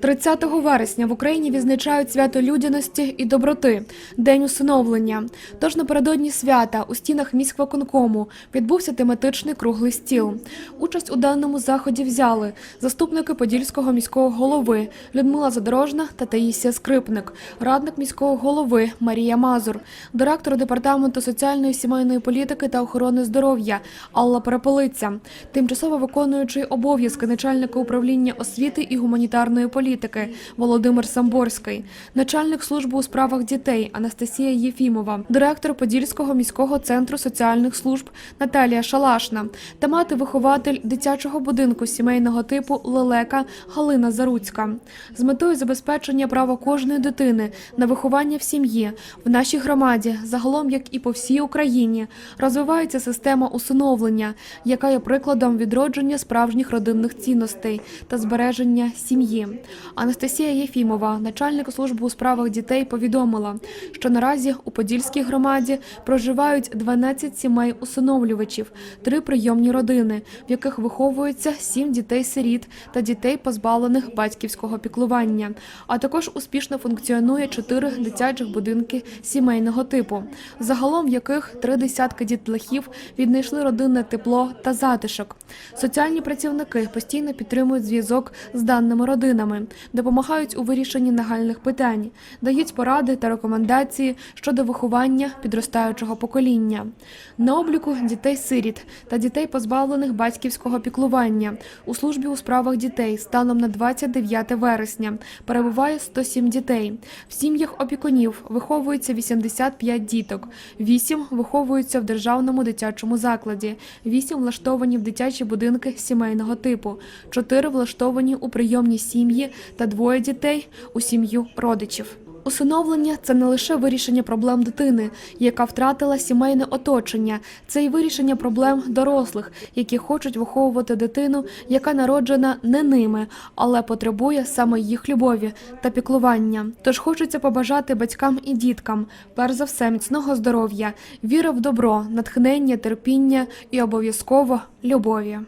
30 вересня в Україні відзначають свято людяності і доброти, день усиновлення. Тож напередодні свята у стінах міськвиконкому відбувся тематичний круглий стіл. Участь у даному заході взяли заступники подільського міського голови Людмила Задорожна та Таїсія Скрипник, радник міського голови Марія Мазур, директор департаменту соціальної сімейної політики та охорони здоров'я Алла Перепелиця, тимчасово виконуючий обов'язки начальника управління освіти і гуманітарної політики Володимир Самборський, начальник служби у справах дітей Анастасія Єфімова, директор Подільського міського центру соціальних служб Наталія Шалашна та мати-вихователь дитячого будинку сімейного типу Лелека Галина Заруцька з метою забезпечення права кожної дитини на виховання в сім'ї в нашій громаді, загалом як і по всій Україні, розвивається система усиновлення, яка є прикладом відродження справжніх родинних цінностей та збереження сім'ї. Анастасія Єфімова, начальник служби у справах дітей, повідомила, що наразі у Подільській громаді проживають 12 сімей усиновлювачів, три прийомні родини, в яких виховується сім дітей-сиріт та дітей, позбавлених батьківського піклування. А також успішно функціонує чотири дитячих будинки сімейного типу, загалом в яких три десятки дітлахів віднайшли родинне тепло та затишок. Соціальні працівники постійно підтримують зв'язок з даними родинами, допомагають у вирішенні нагальних питань, дають поради та рекомендації щодо виховання підростаючого покоління. На обліку дітей-сиріт та дітей, позбавлених батьківського піклування у службі у справах дітей станом на 29 вересня перебуває 107 дітей. В сім'ях опікунів виховується 85 діток, 8 виховуються в державному дитячому закладі, 8 влаштовані в дитячі будинки сімейного типу, 4 влаштовані у прийомні та двоє дітей у сім'ю родичів. Усиновлення це не лише вирішення проблем дитини, яка втратила сімейне оточення, це й вирішення проблем дорослих, які хочуть виховувати дитину, яка народжена не ними, але потребує саме їх любові та піклування. Тож хочеться побажати батькам і діткам, перш за все, міцного здоров'я, віри в добро, натхнення, терпіння і обов'язково любові.